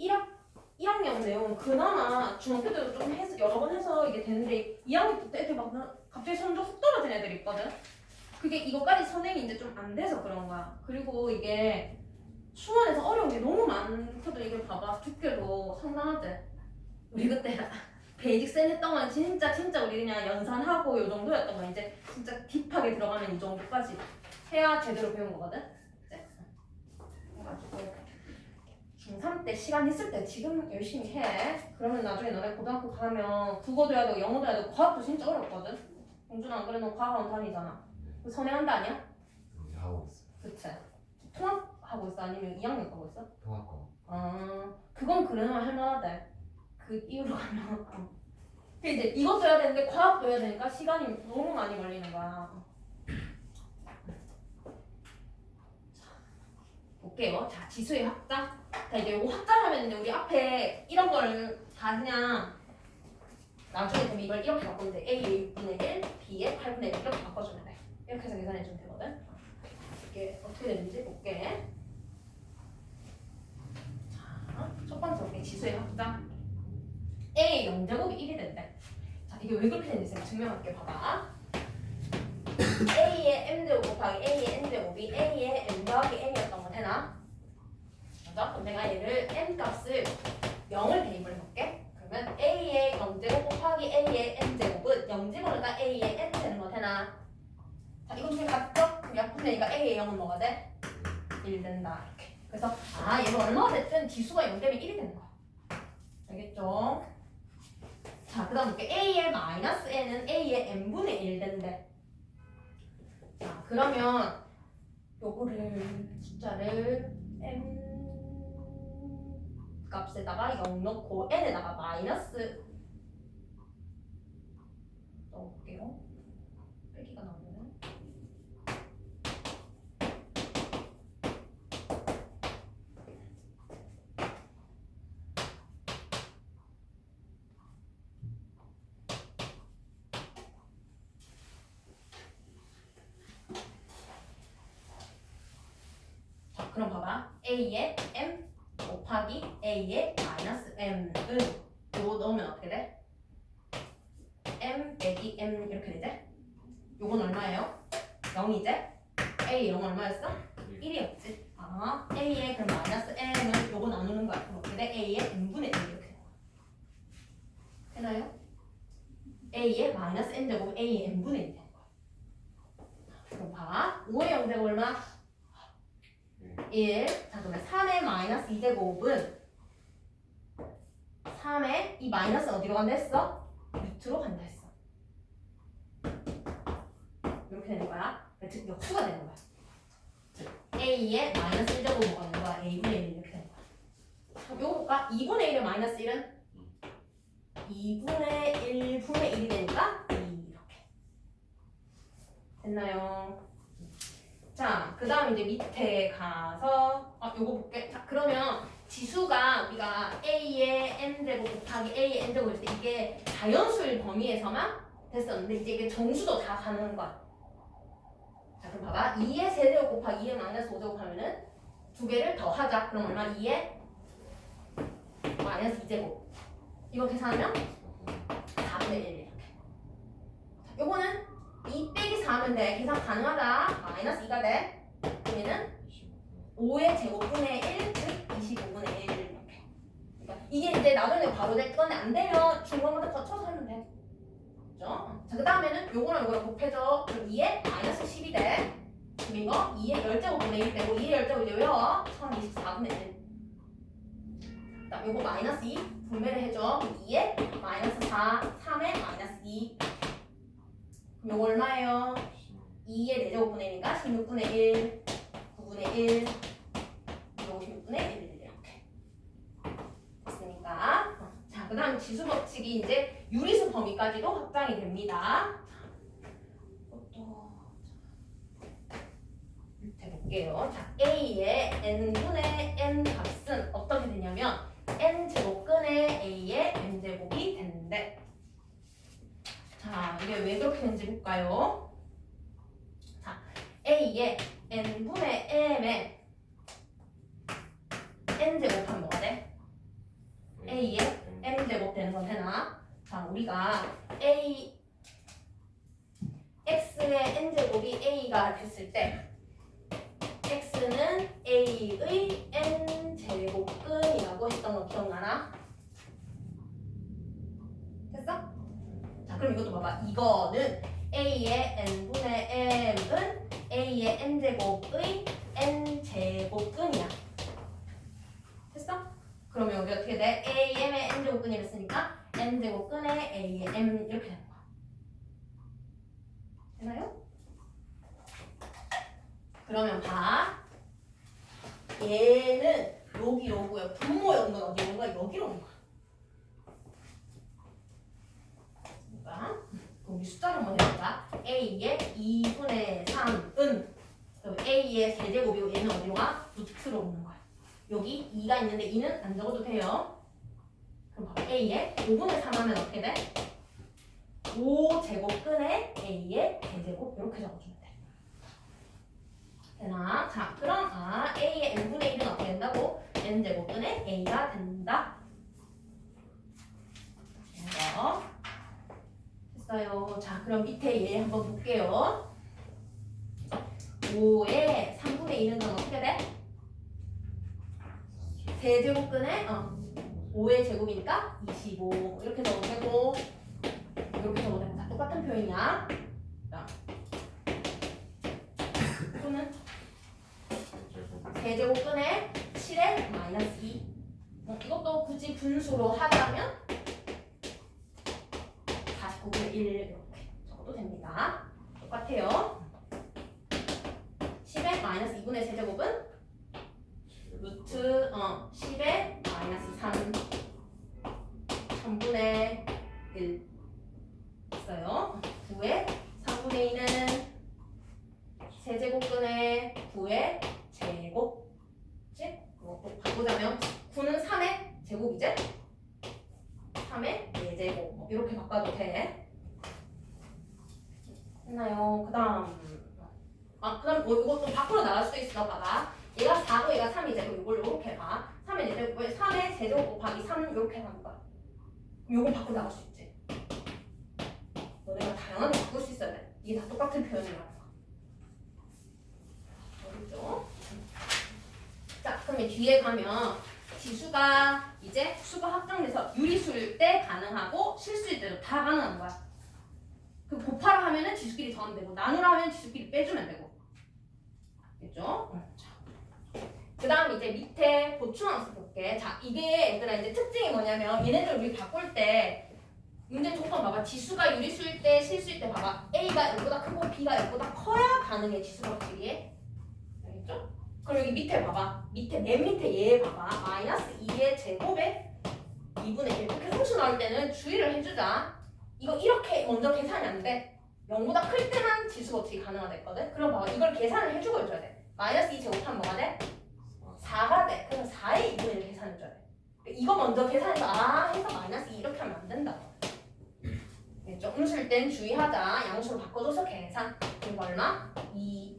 1학 1학년 내용은 그나마 중학교 때도 좀 해서 여러 번 해서 이게 되는데 2학년 때 애들 막 나- 갑자기 성적 훅 떨어진 애들이 있거든. 그게 이거까지 선행이 이제 좀 안 돼서 그런 거야. 그리고 이게 수원에서 어려운 게 너무 많거든. 이걸 봐봐. 두께도 상당하지. 우리 그때 베이직 센 했던 건 진짜 진짜 우리 그냥 연산하고 요 정도였던 거 이제 진짜 딥하게 들어가면 이 정도까지 해야 제대로 배운 거거든. 이제 그래가지고 중3 때 시간 있을 때 지금 열심히 해. 그러면 나중에 너네 고등학교 가면 국어도 해야 되고 영어도 해야 되고 과학도 진짜 어렵거든. 용준아 안 그래 너 과학원 다니잖아. 그 선행한다 아니야? 이제 하고 있어요. 그치. 통합 하고 있어 아니면 2학년 하고 있어? 통합과. 아 그건 그래나 할만하대. 그 이후로 가면. 어. 근데 이제 이것도 해야 되는데 과학도 해야 되니까 시간이 너무 많이 걸리는 거야. 자, 볼게요. 자 지수의 확장. 자 이제 이거 확장하면 우리 앞에 이런 걸다 그냥 나중에 되면 이걸 이렇게 바꾸면 돼. A의 6분의 1, B의 8분의 1 이렇게 바꿔주면 돼. 이렇게 해서 계산해주면 되거든. 이게 어떻게 되는지 볼게. 자, 첫 번째 볼게. 지수의 확장. A의 영제곱이 1이 된대. 자, 이게 왜 그렇게 되는지 제가 증명할게. 봐봐. A의 m제곱 곱하기 A의 n제곱이 A의 m 더하기 n이었던 건 해나? 맞아? 그럼 내가 얘를 n 값을 0을 대입을 해볼게. 그러면 A의 0제곱 곱하기 A의 n제곱은 0제곱이니까 A의 n 되는 거 되나? 자, 이거 중에 같죠? 그럼 약분의 니까 A의 0은 뭐가 돼? 1 된다. 이렇게. 그래서 아, 얘는 얼마 값에다가 0 넣고 n에다가 마이너스 넣어볼게요. 빼기가 나오네. 자, 그럼 봐봐. A의 m 곱하기 A의 마이너스 m은 요거 넣으면 어떻게 돼? m 빼기 m 이렇게 되지? 요건 얼마예요? 0이지? A 0 얼마였어? 1이었지. 아, A의 그럼 마이너스 m은 요거 나누는 거야. 그럼 어떻게 돼? A의 n분의 1 이렇게 되는 거야. 되나요? A의 마이너스 n 제곱 A의 n분의 1 되는 거야. 그럼 봐. 5의 0제곱 얼마? 1. 자, 그러면 3의 마이너스 2제곱은 3의 이 마이너스 어디로 간다 했어? 루트로 간다 했어. 이렇게 되는 거야. 즉 역수가 되는 거야. 즉 A의 마이너스 1제곱 뭐가 되는 거야? A분의 1 이렇게 되는 거야. 그럼 요거 볼까? 2분의 1의 마이너스 1은 2분의 1분의 1이 되니까 2 이렇게. 됐나요? 자, 그 다음 이제 밑에 가서, 아, 요거 볼게. 자, 그러면 지수가 우리가 A의 N제곱 곱하기 A의 N제곱 일때 이게 자연수일 범위에서만 됐었는데, 이제 이게 정수도 다 가능한 거야. 자, 그럼 봐봐. 2의 세제곱 곱하기 2의 마이너스 5제곱 하면은 두 개를 더 하자. 그럼 얼마? 2의 마이너스 2제곱. 이거 계산하면 4분의 1 이렇게. 자, 요거는 2 빼기 4하면 돼. 계산 가능하다. 마이너스 2가 돼. 그러면은 5의 제곱분의 1, 즉 25분의 1 이렇게. 그러니까 이게 이제 나중에 바로 될 건데 안 되면 중간마다 거쳐서 하면 돼. 그죠? 자, 그 다음에는 요거랑 요거랑 곱해줘. 그럼 2의 마이너스 10이 돼. 그럼 이거 2의 열제곱분의 1 되고 2의 열제곱 이제 외워. 1024분의 1. 그 다음 요거 마이너스 2 분배를 해줘. 그럼 2의 마이너스 4, 3의 마이너스 2. 그럼 요거 얼마예요? 2의 4제곱분의 1이니까 16분의 1, 9분의 1, 요거 16분의 1 이렇게 됐습니까? 어, 자, 그 다음 지수 법칙이 이제 유리수 범위까지도 확장이 됩니다. 볼게요. 자, A의 n분의 n 값은 어떻게 되냐면 n 제곱근의 A의 n 제곱이 되는데 자, 이게 왜 그렇게 되는지 볼까요? 자, A의 n분의 m의 n 제곱하면 뭐가 돼? 자, 우리가 a x의 n제곱이 a가 됐을 때 x는 a의 n제곱근이라고 했던 거 기억나나? 됐어? 자, 그럼 이것도 봐봐. 이거는 a의 n분의 m은 a의 n제곱의 n제곱근이야. 그러면 여기 어떻게 돼? n제곱근이 됐으니까 n제곱근의 a의 m 이렇게 되는 거야. 되나요? 그러면 봐. 얘는 여기로 오고요. 분모의 온도는 어디로 온 거야? 여기로 온 거야. 그러니까 그럼 숫자를 한번 해볼까? a의 2분의 3은 그럼 a의 세제곱이고 얘는 어디로 가? 루트로 오는 거야. 여기 2가 있는데 2는 안 적어도 돼요. 그럼 봐봐. a의 5분의 3 하면 어떻게 돼? 5제곱근의 a의 대제곱 이렇게 적어주면 돼. 되나? 자, 그럼 아 a의 n분의 1은 어떻게 된다고? n제곱근의 a가 된다. 이거 됐어요. 자, 그럼 밑에 얘 한번 볼게요. 5의 3분의 2는 그럼 어떻게 돼? 세제곱근의 어, 5의 제곱이니까 25 이렇게 적어도 되고 이렇게 적어도 되고 다 똑같은 표현이야. 자, 또는 세제곱근의 7의 마이너스 2 어, 이것도 굳이 분수로 하자면 49분의 1 이렇게 적어도 됩니다. 똑같아요. 10의 마이너스 2분의 세제곱은 루트 어 10의 마이너스 3 3분의 1 있어요. 9의 3분의 2는 세제곱분의 9의 제곱. 즉 그것도 바꾸자면 9는 3의 제곱이지? 3의 4제곱. 뭐 이렇게 바꿔도 돼. 했나요? 그 다음. 아 그럼 뭐 이것도 밖으로 나갈 수도 있어 봐봐 얘가 4고 얘가 3이지 그럼 이걸 이렇게 봐. 3의 4제곱 3의 세제곱 곱하기 3 이렇게 하는 거야. 이건 밖으로 나갈 수 있지. 너네가 다양하게 바꿀 수 있어야 돼. 이게 다 똑같은 표현이라는 거 어렵죠? 자이 뒤에 가면 지수가 이제 수가 확정돼서 유리수일 때 가능하고 실수일 때도 다 가능한 거야. 그 곱하라 하면은 지수끼리 더하면 되고 나누라 하면 지수끼리 빼주면 되고. 됐죠? 그 다음 이제 밑에 보충함수 볼게. 자, 이게 얘들아 이제 특징이 뭐냐면 얘네들 우리 바꿀 때 문제 조건 봐봐. 지수가 유리수일 때, 실수일 때 봐봐. A가 0보다 크고 B가 0보다 커야 가능해 지수 법칙이. 알겠죠? 그럼 여기 밑에 봐봐. 밑에 맨 밑에 얘 봐봐. 마이너스 2의 제곱에 2분의 1. 이렇게 상수 나올 때는 주의를 해주자. 이거 이렇게 먼저 계산이 안 돼. 0보다 클 때만 지수 법칙이 가능하댔거든. 그럼 봐봐. 이걸 계산을 해주고 해줘야 돼. 마이너스 2 제곱하면 뭐가 돼? 4가 돼. 그럼 4의 2분의 1 계산해줘야 돼. 이거 먼저 계산해서 아 해서 마이너스 2 이렇게 하면 안 된다. 알겠죠? 음수일 땐 주의하자. 양수로 바꿔줘서 계산. 이거 얼마? 2.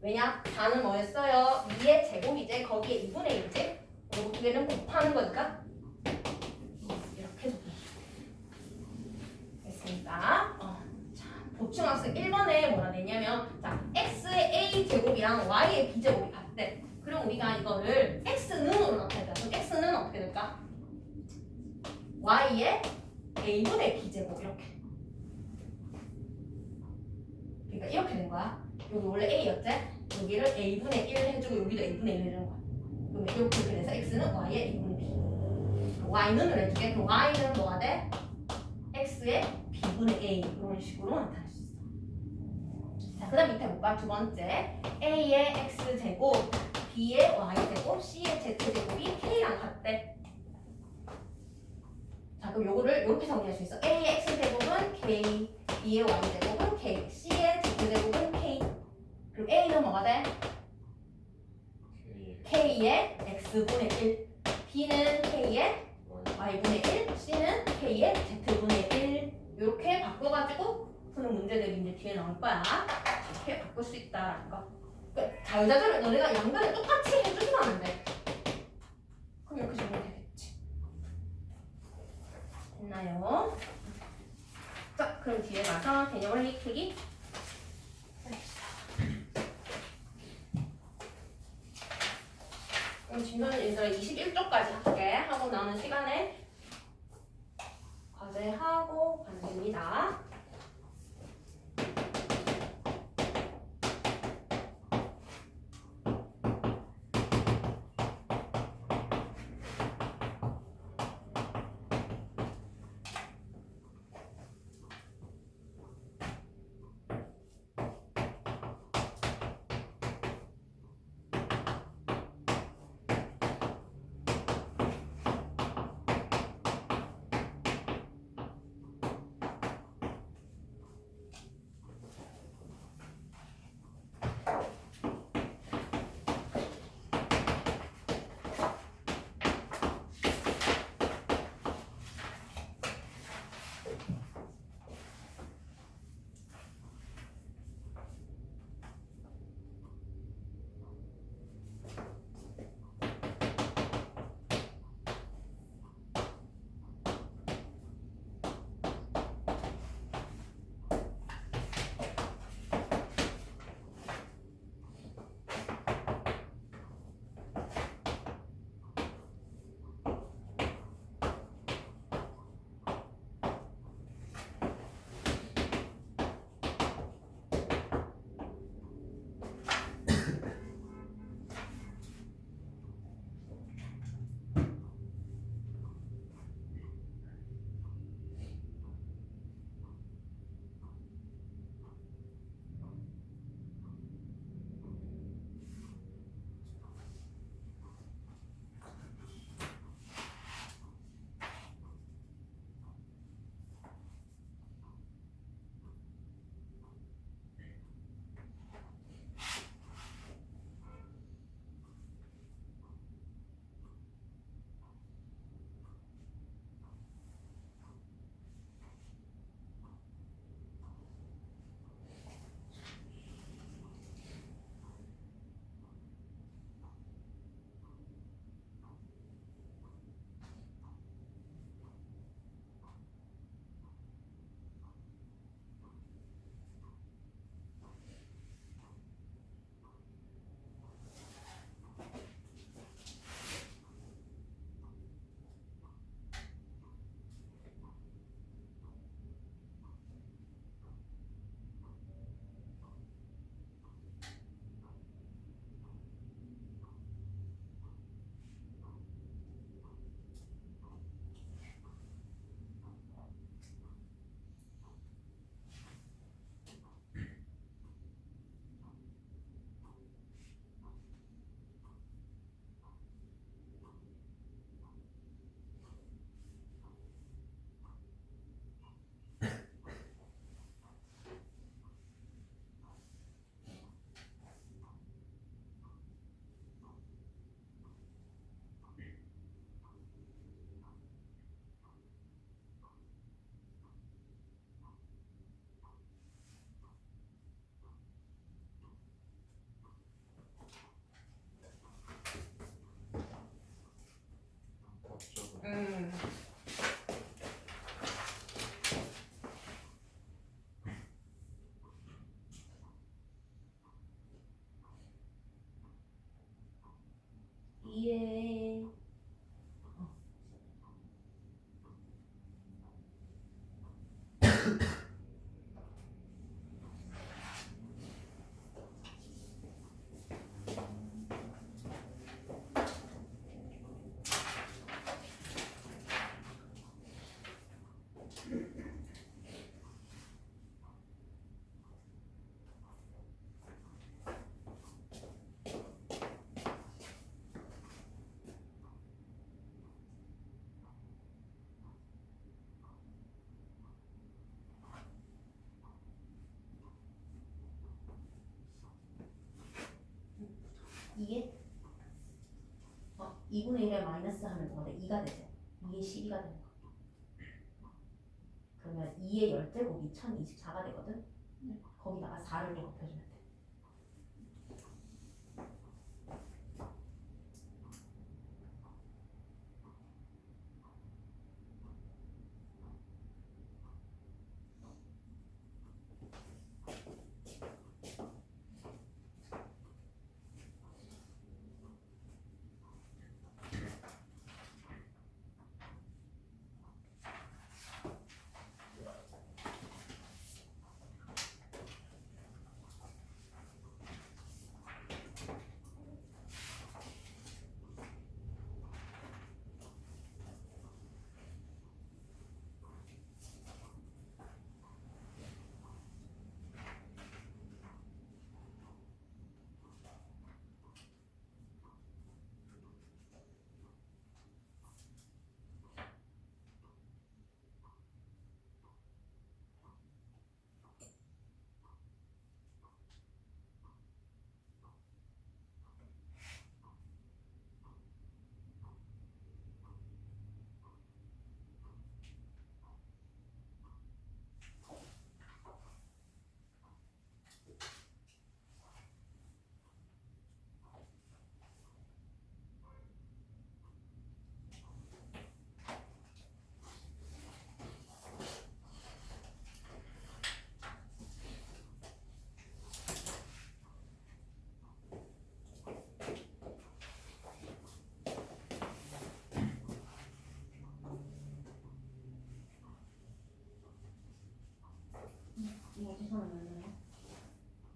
왜냐? 4는 뭐였어요? 2의 제곱이지. 거기에 2분의 1이지. 그리고 두 개는 곱하는 거니까 이렇게 적됐습니다 어, 자, 보충학습 1번에 뭐라 냈냐면 자, x의 a 제곱이랑 y의 b 제곱이 같대. 그럼 우리가 이거를 x는으로 나타내자. 그럼 x는 어떻게 될까? y의 a분의 b 제곱 이렇게. 그러니까 이렇게 된 거야. 여기 원래 a였지? 여기를 a분의 1 해주고 여기도 a분의 1 해주는 거야. 그럼 이렇게 돼서 x는 y의 a분의 b. y는을 해주게. 그럼 y는 뭐가 돼? x의 b분의 a 이런 식으로 나타낼 수 있어. 자, 그다음 밑에 볼까? 두 번째 a의 x 제곱, b의 y 제곱, c의 z 제곱이 k랑 같대. 자, 그럼 요거를 이렇게 정리할 수 있어. a의 x 제곱은 k, b의 y 제곱은 k, c의 z 제곱은 k. 그럼 a는 뭐가 돼? k의 x분의 1, b는 k의 y분의 1, c는 k의 z분의 1 이렇게 바꿔가지고 푸는 문제들이 이제 뒤에 나올 거야. 이렇게 바꿀 수 있다라는 거. 그러니까 자유자재를 너네가 양변을 똑같이 해주기만 하면 돼. 그럼 이렇게 적으면 되겠지. 됐나요? 자, 그럼 뒤에 가서 개념을 일으키기. 그럼 진도는 얘들아 21쪽까지 할게. 하고 나오는 시간에 과제하고 반입니다. 2분의 1에 마이너스 하면 뭐가 돼? 2가 되죠. 2에 12가 되는 거. 그러면 2의 열제곱이 1024가 되거든. 거기다가 4를 또 곱해주면 돼.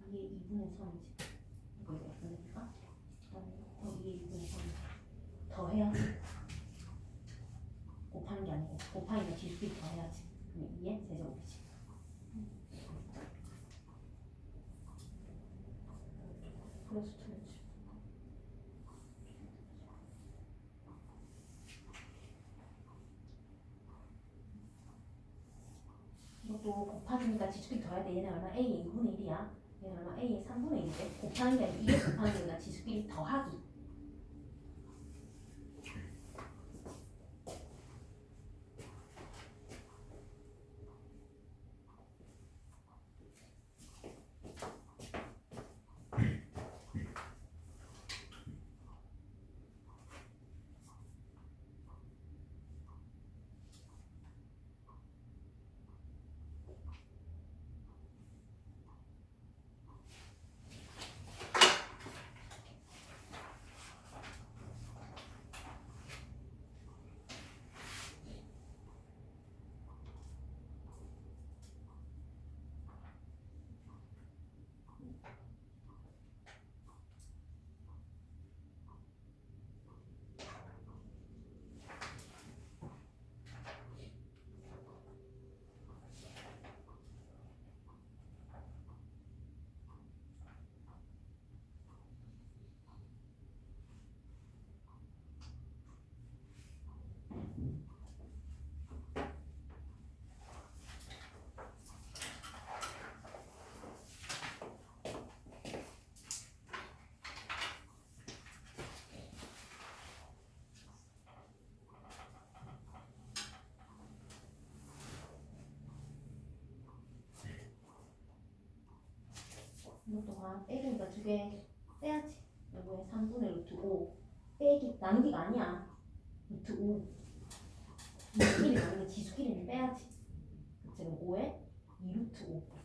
이게 2분의 3이지 이거 이거 이게 2분의 3이지 더해야 곱하는 게 아니고 곱하니까 지수끼리 더해야지 그럼 2의 세제곱이지 플러스 2지 이것도 곱하니까 지수끼리 더해야 돼. 얘는 얼마? A의 2분의 1이야. 얘는 얼마? A의 3분의 1인데 곱하는 게 아니고 이게 곱하는 거니까 지수끼리 더하기 이것도 봐 빼기니까 두 개 빼야지. 요거에 3분의 루트 5 빼기 나누기가 아니야. 루트 5 이끼리 나누면 지수끼리는 빼야지. 그럼 5에 2루트 5 이렇게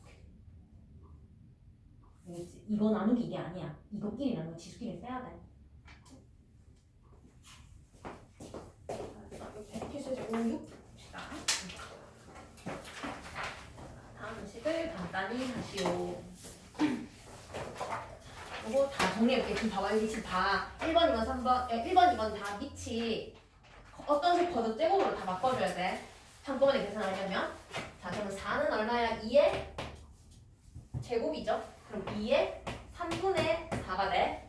알겠지? 이거 나누기 이게 아니야. 이거끼리 나누면 지수끼리는 빼야 돼. 필수제 5, 6 봅시다 다음 식을 간단히 하시오 이거 다 정리해볼게. 지금 봐봐. 여기 지금 다 1번, 2번, 3번, 1번, 2번 다 밑이 어떤 색 커도 제곱으로 다 바꿔줘야 돼. 한꺼번에 계산하려면. 자, 그러면 4는 얼마야? 2의 제곱이죠? 그럼 2의 3분의 4가 돼.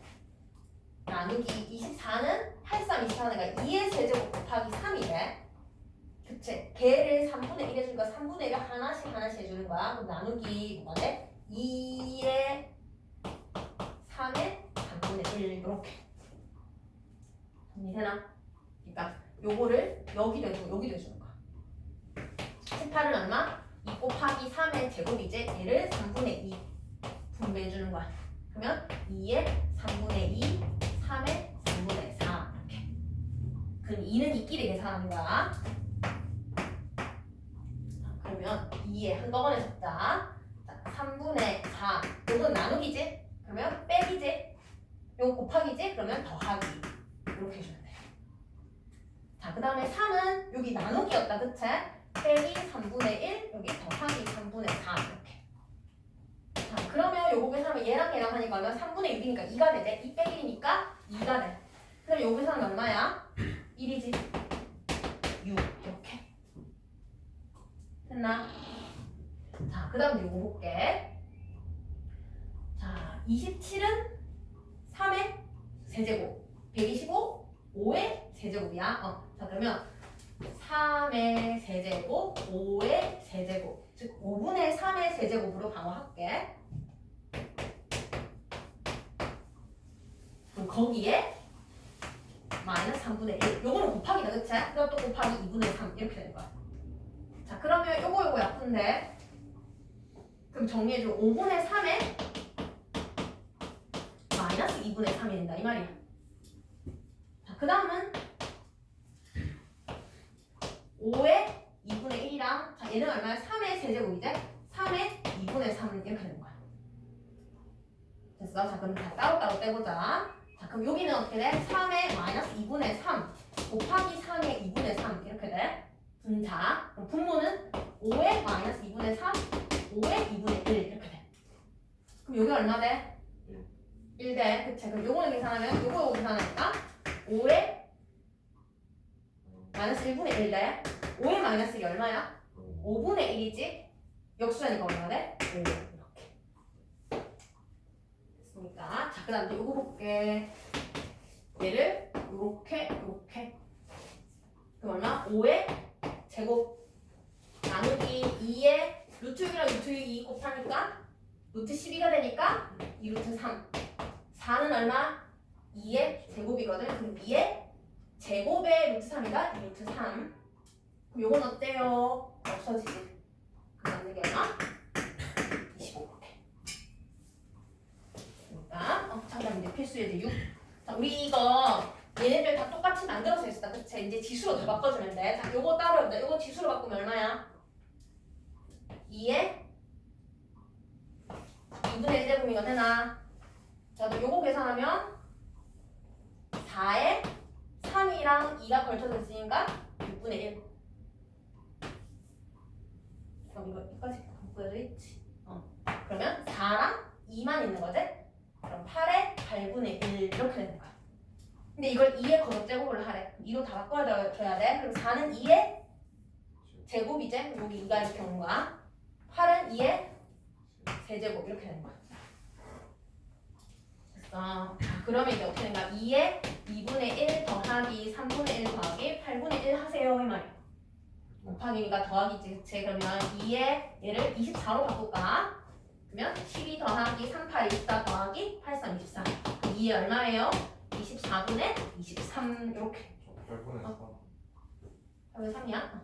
나누기 24는 83, 24니까 2의 세제곱 곱하기 3이 돼. 그치? 걔를 3분의 1 해주니까 3분의 1을 하나씩 하나씩 해주는 거야. 그럼 나누기 뭐가 돼? 2의 3의 3분의 1 이렇게 정리되나? 그러니까 요거를 여기도 해주고 여기도 해주는 거야. 18은 얼마? 2 곱하기 3의 제곱이지 얘를 3분의 2 분배해주는 거야. 그러면 2의 3분의 2 3의 3분의 4 이렇게. 그럼 2는 이끼리 계산하는 거야. 자, 그러면 2에 한꺼번에 적자. 자, 3분의 4 요건 나누기지? 그러면 빼기지? 요거 곱하기지? 그러면 더하기 이렇게 해주면 돼. 자, 그 다음에 3은 여기 나누기였다, 그치? 빼기 3분의 1, 여기 더하기 3분의 4 이렇게. 자, 그러면 요거 계산하면 얘랑 얘랑 하니까 얼마? 3분의 6이니까 2가 되지? 2 빼기 1이니까 2가 돼. 그럼 요거 계산하면 얼마야? 1이지? 6 이렇게. 됐나? 자, 그 다음 요거 볼게. 자, 27은 3의 세제곱, 125, 5의 세제곱이야. 어, 자, 그러면 3의 세제곱, 5의 세제곱, 즉 5분의 3의 세제곱으로 방어할게. 그럼 거기에 마이너스 3분의 1. 요거는 곱하기다, 그치? 그럼 또 곱하기 2분의 3 이렇게 되는 거야. 자, 그러면 요거 요거 약분데 그럼 정리해줘. 5분의 3에 마이너스 2분의 3이 된다 이 말이야. 자, 그 다음은 5의 2분의 1이랑 자, 얘는 얼마야? 3의 세제곱이지? 3의 2분의 3 이렇게 되는 거야. 됐어? 자, 그럼 다 따로따로 떼보자. 자, 그럼 여기는 어떻게 돼? 3의 마이너스 2분의 3 곱하기 3의 2분의 3 이렇게 돼. 분자. 그럼 분모는 5의 마이너스 2분의 3, 5의 2분의 1 그럼 여기 얼마 돼? 1대. 그치? 그럼 요거는 계산하면 요거 요거 계산하니까 5에 마이너스 1분의 1대. 5에 마이너스 1이 얼마야? 5분의 1이지? 역수하니까 얼마 돼? 5 이렇게 됐습니까? 자, 그 다음 이제 요거 볼게 얘를 요렇게 요렇게 그럼 얼마? 5의 제곱 나누기 2의 루트 6이랑 루트 2 곱하니까 루트 12가 되니까 2 루트 3 4는 얼마? 2의 제곱이거든 그럼 2의 제곱의 루트 3이다 2 루트 3 그럼 요건 어때요? 없어지지 그럼 남는 게 얼마? 25 그러니까 어, 잠깐 이제 필수 예제 6 자, 우리 이거 얘네들 다 똑같이 만들어서 했었다 그치? 이제 지수로 다 바꿔주면 돼 자, 요거 따로 해보자 요거 지수로 바꾸면 얼마야? 2에 2분의 1제곱이가 되나? 자, 너 요거 계산하면 4에 3이랑 2가 걸쳐져 있으니까 6분의 1 그럼 이거 여기까지 바꿔져 있지? 어. 그러면 4랑 2만 있는 거지? 그럼 8에 8분의 1 이렇게 되는 거야. 근데 이걸 2의 거듭 제곱을 하래. 2로 다 바꿔줘야 돼. 그럼 4는 2의 제곱이지? 여기 2가 이렇게 오는 거야. 8은 2의 세제곱 이렇게 되는 거야. 됐 어 자, 그러면 이제 어떻게 되는가? 2의 2분의 1 더하기 3분의 1 더하기 8분의 1 하세요 이 말이야 곱하기가 더하기지 그치 그러면 2의 얘를 24로 바꿀까? 그러면 12 더하기 3, 8, 24 더하기 8, 3, 24 2의 얼마예요? 24분의 23 이렇게. 8분의 왜 3이야?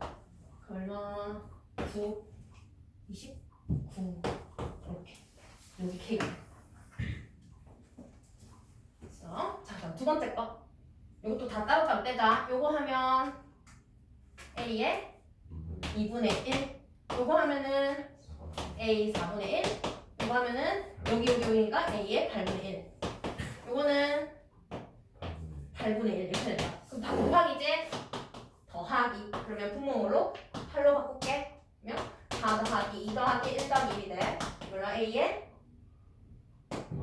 그 얼마? 9 29 이렇게. 여기 K 됐어 자 그럼 두 번째 거. 이것도 다 따로따로 떼자. 요거 하면 A에 2분의 1 요거 하면은 A 4분의 1 요거 하면은 여기 여기 여기니까 A의 8분의 1 요거는 8분의 1 이렇게 된다. 그럼 다 곱하기지? 더하기. 그러면 분모로 8로 바꿀게. 그러면 4 더하기 2 더하기 1 더하기 1이 돼. 이걸로 A에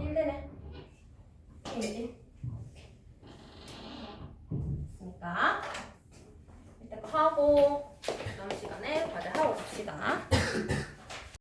1 되네. A는 1 그러니까 이따 하고 다음 시간에 과제 하고 갑시다.